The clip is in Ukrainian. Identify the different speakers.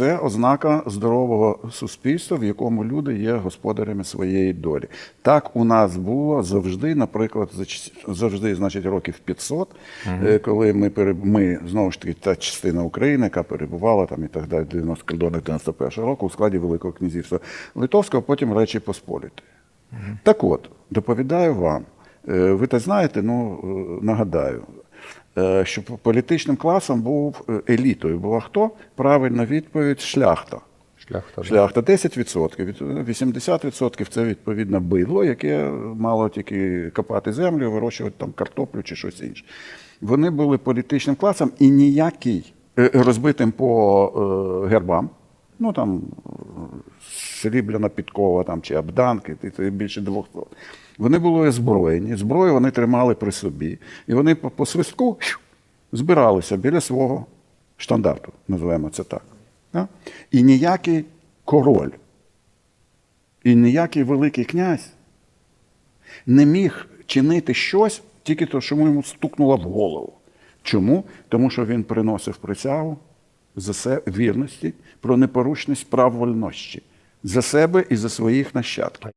Speaker 1: це ознака здорового суспільства, в якому люди є господарями своєї долі. Так у нас було завжди, наприклад, за завжди, значить, років 500, е, коли ми ми знову ж таки та частина України, яка перебувала там і так далі, 90 кордонах 91 року у складі Великого князівства Литовського, потім Речі Посполітої. Так от, доповідаю вам. Е, Ви те знаєте, ну е, нагадаю, е, що політичним класом був е, елітою. Була хто? Правильна відповідь шляхта.
Speaker 2: Шляхта.
Speaker 1: Шляхта 10%. 80% це відповідно бидло, яке мало тільки копати землю, вирощувати там картоплю чи щось інше. Вони були політичним класом і ніякий е, розбитим по гербам. Ну там срібляна підкова там, чи це більше 200. Вони були озброєні, зброю вони тримали при собі. І вони по, свистку збиралися біля свого штандарту, називаємо це так. І ніякий король, і ніякий великий князь не міг чинити щось тільки то, що йому стукнуло в голову. Чому? Тому що він приносив присягу за себе вірності про непорушність прав вольності за себе і за своїх нащадків.